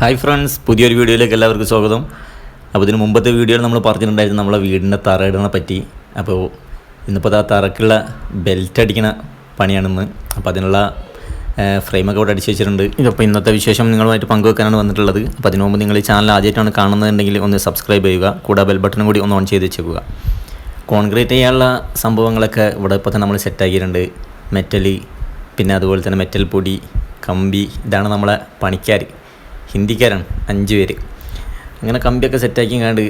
Hi friends പുതിയൊരു വീഡിയോയിലേക്ക് എല്ലാവർക്കും സ്വാഗതം. അപ്പോൾ ഇതിന് മുമ്പത്തെ വീഡിയോയിൽ നമ്മൾ പറഞ്ഞിട്ടുണ്ടായിരുന്നു നമ്മളെ വീടിന്റെ തറ ഇടുന്നതിനെ പറ്റി. അപ്പോൾ ഇന്നിപ്പോൾ ആ തറക്കുള്ള ബെൽറ്റ് അടിക്കണ പണിയാണിന്ന്. അപ്പോൾ അതിനുള്ള ഫ്രെയിമൊക്കെ ഇവിടെ അടിച്ച് വെച്ചിട്ടുണ്ട്. ഇതിപ്പോൾ ഇന്നത്തെ വിശേഷം നിങ്ങളുമായിട്ട് പങ്കുവെക്കാനാണ് വന്നിട്ടുള്ളത്. അപ്പോൾ അതിനു മുമ്പ് നിങ്ങൾ ഈ ചാനൽ ആദ്യമായിട്ടാണ് കാണുന്നതെങ്കിൽ ഒന്ന് സബ്സ്ക്രൈബ് ചെയ്യുക. കൂടെ ബെൽ ബട്ടണും കൂടി ഒന്ന് ഓൺ ചെയ്ത് വെച്ചേക്കുക. കോൺക്രീറ്റ് ചെയ്യാനുള്ള സംഭവങ്ങളൊക്കെ ഇവിടെ ഇപ്പോൾ തന്നെ നമ്മൾ സെറ്റാക്കിയിട്ടുണ്ട് മെറ്റൽ പിന്നെ അതുപോലെ തന്നെ മെറ്റൽ പൊടി കമ്പി ഇതാണ് നമ്മളെ പണിക്കാർ. ഹിന്ദിക്കാരാണ് അഞ്ച് പേര്. അങ്ങനെ കമ്പിയൊക്കെ സെറ്റാക്കി കണ്ട്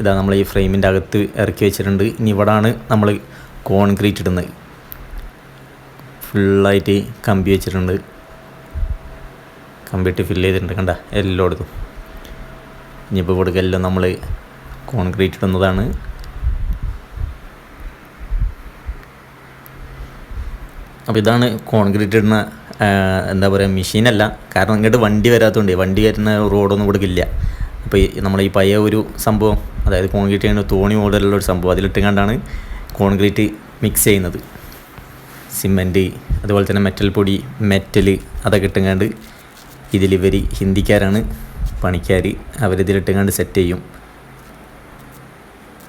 ഇതാ നമ്മൾ ഈ ഫ്രെയിമിന്റെ അകത്ത് ഇറക്കി വെച്ചിട്ടുണ്ട്. ഇനി ഇവിടാണ് നമ്മൾ കോൺക്രീറ്റ് ഇടുന്നത്. ഫുള്ളായിട്ട് കമ്പി വെച്ചിട്ടുണ്ട്. കമ്പിട്ട് ഫില്ല് ചെയ്തിട്ടുണ്ട്. കണ്ട എല്ലായിടത്തും. ഇനിയിപ്പോൾ കൊടുക്കെല്ലാം നമ്മൾ കോൺക്രീറ്റ് ഇടുന്നതാണ്. അപ്പോൾ ഇതാണ് കോൺക്രീറ്റ് ഇടുന്ന എന്താ പറയുക മെഷീനല്ല. കാരണം ഇങ്ങോട്ട് വണ്ടി വരാത്തതുകൊണ്ട് വണ്ടി വരുന്ന റോഡൊന്നും ഇവിടെ ഇല്ല. അപ്പോൾ ഈ നമ്മളെ ഈ പഴയ ഒരു സംഭവം അതായത് കോൺക്രീറ്റ് ചെയ്യുന്ന തോണി മോഡലുള്ള ഒരു സംഭവം അതിലിട്ട് കണ്ടാണ് കോൺക്രീറ്റ് മിക്സ് ചെയ്യുന്നത്. സിമന്റ് അതുപോലെ തന്നെ മെറ്റൽ പൊടി മെറ്റൽ അതൊക്കെ ഇട്ടുകൊണ്ട് ഇതിലിവർ ഹിന്ദിക്കാരാണ് പണിക്കാർ അവരിതിലിട്ടുകൊണ്ട് സെറ്റ് ചെയ്യും.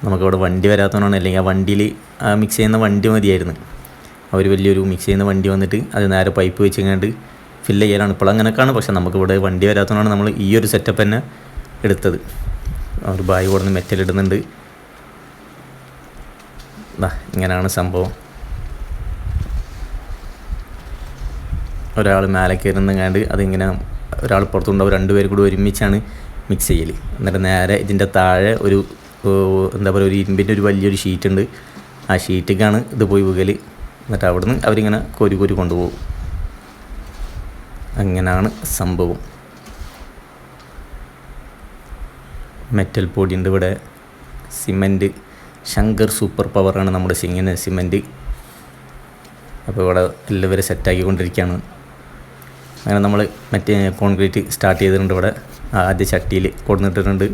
നമുക്കവിടെ വണ്ടി വരാത്തതുകൊണ്ടാണ് അല്ലെങ്കിൽ ആ വണ്ടിയിൽ മിക്സ് ചെയ്യുന്ന വണ്ടി മതിയായിരുന്നു. അവർ വലിയൊരു മിക്സ് ചെയ്യുന്ന വണ്ടി വന്നിട്ട് അത് നേരെ പൈപ്പ് വെച്ചങ്ങാണ്ട് ഫില്ല് ചെയ്യലാണ്. ഇപ്പോൾ അങ്ങനെയൊക്കെയാണ്. പക്ഷേ നമുക്കിവിടെ വണ്ടി വരാത്തതുകൊണ്ടാണ് നമ്മൾ ഈ ഒരു സെറ്റപ്പ് തന്നെ എടുത്തത്. അവർ ബായി കൊടുന്ന് മെറ്റലിടുന്നുണ്ട് ഇങ്ങനെയാണ് സംഭവം. ഒരാൾ മേലെ കയറുന്നങ്ങാണ്ട് അതിങ്ങനെ ഒരാൾ പുറത്തുണ്ടാവും. രണ്ടുപേർ കൂടി ഒരുമിച്ചാണ് മിക്സ് ചെയ്യൽ എന്നിട്ട് നേരെ ഇതിന്റെ താഴെ ഒരു എന്താ പറയുക ഒരു ഇരുമ്പിന്റെ ഒരു വലിയൊരു ഷീറ്റ് ഉണ്ട്. ആ ഷീറ്റിക്കാണ് ഇത് പോയി വീകൽ എന്നിട്ട് അവിടുന്ന് അവരിങ്ങനെ കോരി കോരി കൊണ്ടുപോകും. അങ്ങനെയാണ് സംഭവം. മെറ്റൽ പൊടിയുണ്ട് ഇവിടെ. സിമന്റ്. ശങ്കർ സൂപ്പർ പവറാണ് നമ്മുടെ സിങ്ങിന് സിമന്റ്. അപ്പോൾ ഇവിടെ എല്ലാവരും സെറ്റാക്കിക്കൊണ്ടിരിക്കുകയാണ്. അങ്ങനെ നമ്മൾ മറ്റേ കോൺക്രീറ്റ് സ്റ്റാർട്ട് ചെയ്തിട്ടുണ്ട് ഇവിടെ. ആദ്യ ചട്ടിയിൽ കൊടുന്നിട്ടിട്ടുണ്ട്.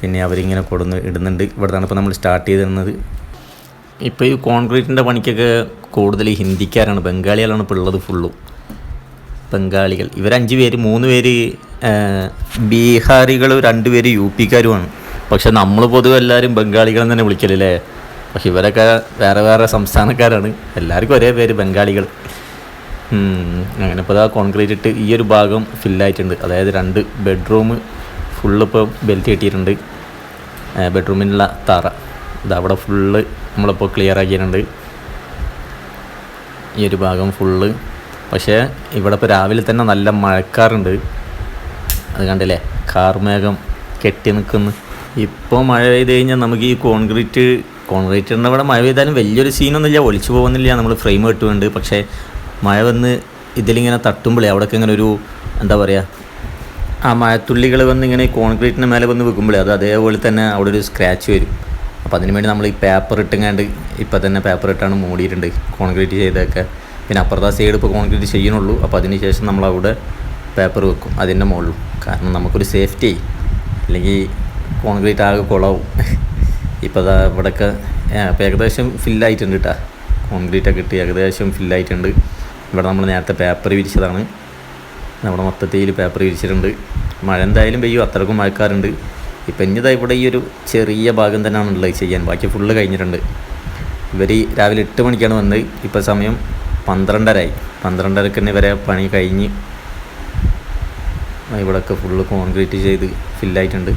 പിന്നെ അവരിങ്ങനെ കൊടുന്ന് ഇടുന്നുണ്ട്. ഇവിടുന്നാണ് ഇപ്പോൾ നമ്മൾ സ്റ്റാർട്ട് ചെയ്തിരുന്നത്. ഇപ്പോൾ ഈ കോൺക്രീറ്റിന്റെ പണിക്കൊക്കെ കൂടുതൽ ഹിന്ദിക്കാരാണ്. ബംഗാളികളാണ് ഇപ്പോൾ ഉള്ളത് ഫുള്ളും ബംഗാളികൾ. ഇവരഞ്ച് പേര് മൂന്ന് പേര് ബീഹാറികൾ രണ്ട് പേര് യു പിക്കാരുമാണ്. പക്ഷെ നമ്മൾ പൊതുവെ എല്ലാവരും ബംഗാളികളെന്ന് തന്നെ വിളിക്കലല്ലേ? പക്ഷെ ഇവരൊക്കെ വേറെ വേറെ സംസ്ഥാനക്കാരാണ്. എല്ലാവർക്കും ഒരേ പേര് ബംഗാളികൾ. അങ്ങനെ ഇപ്പോൾ ആ കോൺക്രീറ്റ് ഇട്ട് ഈ ഒരു ഭാഗം ഫില്ലായിട്ടുണ്ട് അതായത് രണ്ട് ബെഡ്റൂം ഫുള്ള് ഇപ്പോൾ ബെൽറ്റ് കെട്ടിയിട്ടുണ്ട്. ബെഡ്റൂമിനുള്ള തറ. ഇത് അവിടെ ഫുള്ള് നമ്മളിപ്പോൾ ക്ലിയർ ആക്കിയിട്ടുണ്ട്. ഈ ഒരു ഭാഗം ഫുള്ള് പക്ഷേ ഇവിടെ ഇപ്പോൾ രാവിലെ തന്നെ നല്ല മഴക്കാറുണ്ട്. അത് കണ്ടില്ലേ? കാർമേഘം കെട്ടി നിൽക്കുന്നു ഇപ്പോൾ മഴ പെയ്ത് കഴിഞ്ഞാൽ നമുക്ക് ഈ കോൺക്രീറ്റ് കോൺക്രീറ്റിന്റെ ഇവിടെ മഴ പെയ്താലും വലിയൊരു സീനൊന്നുമില്ല ഒളിച്ചു പോകുന്നില്ല. നമ്മൾ ഫ്രെയിം കെട്ടുന്നുണ്ട് പക്ഷേ മഴ വന്ന് ഇതിലിങ്ങനെ തട്ടുമ്പോഴേ അവിടെയൊക്കെ ഇങ്ങനെ ഒരു എന്താ പറയുക ആ മഴത്തുള്ളികൾ വന്ന് ഇങ്ങനെ കോൺക്രീറ്റിന് മേലെ വന്ന് വെക്കുമ്പോഴേ അത് അതേപോലെ തന്നെ അവിടെ ഒരു സ്ക്രാച്ച് വരും. അപ്പോൾ അതിന് വേണ്ടി നമ്മൾ ഈ പേപ്പർ ഇട്ടുങ്ങാണ്ട് ഇപ്പം തന്നെ പേപ്പർ ഇട്ടാണ് മൂടിയിട്ടുണ്ട് കോൺക്രീറ്റ് ചെയ്തൊക്കെ പിന്നെ അപ്പുറത്തെ സൈഡ് ഇപ്പോൾ കോൺക്രീറ്റ് ചെയ്യണുള്ളൂ അപ്പോൾ അതിന് ശേഷം നമ്മൾ അവിടെ പേപ്പർ വെക്കും. അതിന്റെ മുകളിലും കാരണം നമുക്കൊരു സേഫ്റ്റി അല്ലെങ്കിൽ കോൺക്രീറ്റ് ആകെ കുളവും. ഇപ്പോൾ അതാ ഇവിടെയൊക്കെ അപ്പോൾ ഏകദേശം ഫില്ലായിട്ടുണ്ട് കേട്ടോ കോൺക്രീറ്റ് ഒക്കെ ഇട്ട് ഏകദേശം ഫില്ലായിട്ടുണ്ട് ഇവിടെ നമ്മൾ നേരത്തെ പേപ്പർ വിരിച്ചതാണ്. നമ്മുടെ മൊത്തത്തിൽ പേപ്പർ വിരിച്ചിട്ടുണ്ട്. മഴ എന്തായാലും പെയ്യും. അത്രക്കും മഴക്കാറുണ്ട്. ഇപ്പം ഇനിതാ ഇവിടെ ഈ ഒരു ചെറിയ ഭാഗം തന്നെയാണ് ഉള്ളത് ചെയ്യാൻ. ബാക്കി ഫുള്ള് കഴിഞ്ഞിട്ടുണ്ട്. ഇവർ രാവിലെ എട്ട് മണിക്കാണ് വന്നത്. ഇപ്പോൾ സമയം പന്ത്രണ്ടരായി. പന്ത്രണ്ടരക്ക് തന്നെ വരെ പണി കഴിഞ്ഞ് ഇവിടെയൊക്കെ ഫുള്ള് കോൺക്രീറ്റ് ചെയ്ത് ഫില്ലായിട്ടുണ്ട്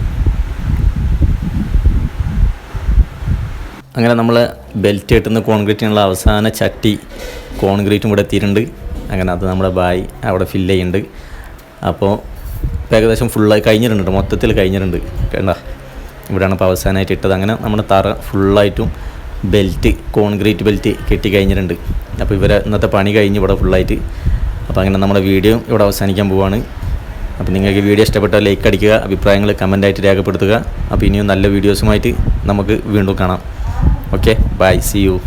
അങ്ങനെ നമ്മൾ ബെൽറ്റ് കെട്ടുന്ന കോൺക്രീറ്റിനുള്ള അവസാന ചട്ടി കോൺക്രീറ്റും ഇവിടെ എത്തിയിട്ടുണ്ട്. അങ്ങനെ അത് നമ്മുടെ ബായി അവിടെ ഫില്ല് ചെയ്യുന്നുണ്ട്. അപ്പോൾ ഇപ്പം ഏകദേശം ഫുള്ളായി കഴിഞ്ഞിട്ടുണ്ട് മൊത്തത്തിൽ കഴിഞ്ഞിട്ടുണ്ട്. കേണ്ട? ഇവിടെയാണ് ഇപ്പോൾ അവസാനമായിട്ട് ഇട്ടത്. അങ്ങനെ നമ്മുടെ തറ ഫുള്ളായിട്ടും ബെൽറ്റ് കോൺക്രീറ്റ് ബെൽറ്റ് കെട്ടി കഴിഞ്ഞിട്ടുണ്ട്. അപ്പോൾ ഇവരെ ഇന്നത്തെ പണി കഴിഞ്ഞ് ഇവിടെ ഫുള്ളായിട്ട് അപ്പോൾ അങ്ങനെ നമ്മുടെ വീഡിയോ ഇവിടെ അവസാനിക്കാൻ പോവാണ്. അപ്പോൾ നിങ്ങൾക്ക് വീഡിയോ ഇഷ്ടപ്പെട്ടാൽ ലൈക്ക് അടിക്കുക അഭിപ്രായങ്ങൾ കമന്റായിട്ട് രേഖപ്പെടുത്തുക. അപ്പോൾ ഇനിയും നല്ല വീഡിയോസുമായിട്ട് നമുക്ക് വീണ്ടും കാണാം. Okay bye C U